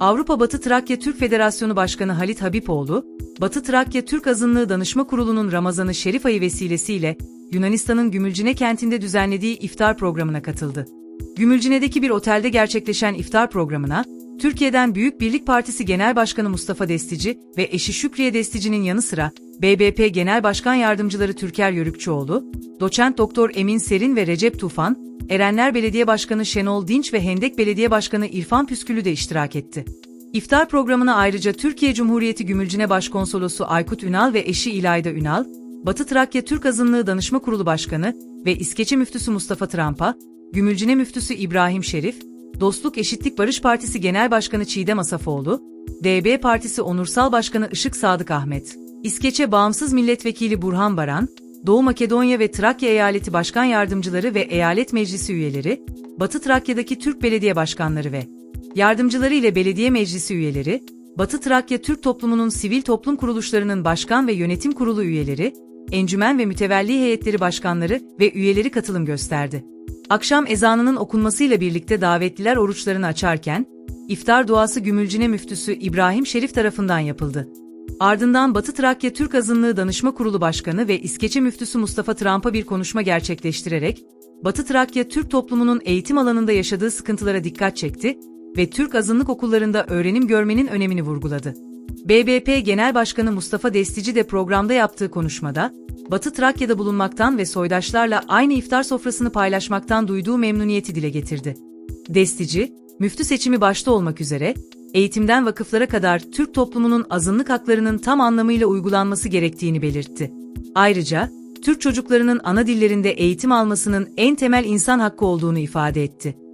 Avrupa Batı Trakya Türk Federasyonu Başkanı Halit Habipoğlu, Batı Trakya Türk Azınlığı Danışma Kurulu'nun Ramazanı Şerif ayı vesilesiyle Yunanistan'ın Gümülcine kentinde düzenlediği iftar programına katıldı. Gümülcine'deki bir otelde gerçekleşen iftar programına, Türkiye'den Büyük Birlik Partisi Genel Başkanı Mustafa Destici ve eşi Şükriye Destici'nin yanı sıra BBP Genel Başkan Yardımcıları Türker Yörükçüoğlu, Doçent Doktor Emin Serin ve Recep Tufan, Erenler Belediye Başkanı Şenol Dinç ve Hendek Belediye Başkanı İrfan Püskülü de iştirak etti. İftar programına ayrıca Türkiye Cumhuriyeti Gümülcine Başkonsolosu Aykut Ünal ve eşi İlayda Ünal, Batı Trakya Türk Azınlığı Danışma Kurulu Başkanı ve İskeçe Müftüsü Mustafa Trampa, Gümülcine Müftüsü İbrahim Şerif, Dostluk Eşitlik Barış Partisi Genel Başkanı Çiğdem Asafoğlu, DB Partisi Onursal Başkanı Işık Sadık Ahmet, İskeçe Bağımsız Milletvekili Burhan Baran, Doğu Makedonya ve Trakya Eyaleti Başkan Yardımcıları ve Eyalet Meclisi üyeleri, Batı Trakya'daki Türk Belediye Başkanları ve yardımcıları ile belediye meclisi üyeleri, Batı Trakya Türk toplumunun sivil toplum kuruluşlarının başkan ve yönetim kurulu üyeleri, encümen ve mütevelli heyetleri başkanları ve üyeleri katılım gösterdi. Akşam ezanının okunmasıyla birlikte davetliler oruçlarını açarken, iftar duası Gümülcine Müftüsü İbrahim Şerif tarafından yapıldı. Ardından Batı Trakya Türk Azınlığı Danışma Kurulu Başkanı ve İskeçe Müftüsü Mustafa Tramp'a bir konuşma gerçekleştirerek, Batı Trakya Türk toplumunun eğitim alanında yaşadığı sıkıntılara dikkat çekti ve Türk azınlık okullarında öğrenim görmenin önemini vurguladı. BBP Genel Başkanı Mustafa Destici de programda yaptığı konuşmada, Batı Trakya'da bulunmaktan ve soydaşlarla aynı iftar sofrasını paylaşmaktan duyduğu memnuniyeti dile getirdi. Destici, müftü seçimi başta olmak üzere, eğitimden vakıflara kadar Türk toplumunun azınlık haklarının tam anlamıyla uygulanması gerektiğini belirtti. Ayrıca, Türk çocuklarının ana dillerinde eğitim almasının en temel insan hakkı olduğunu ifade etti.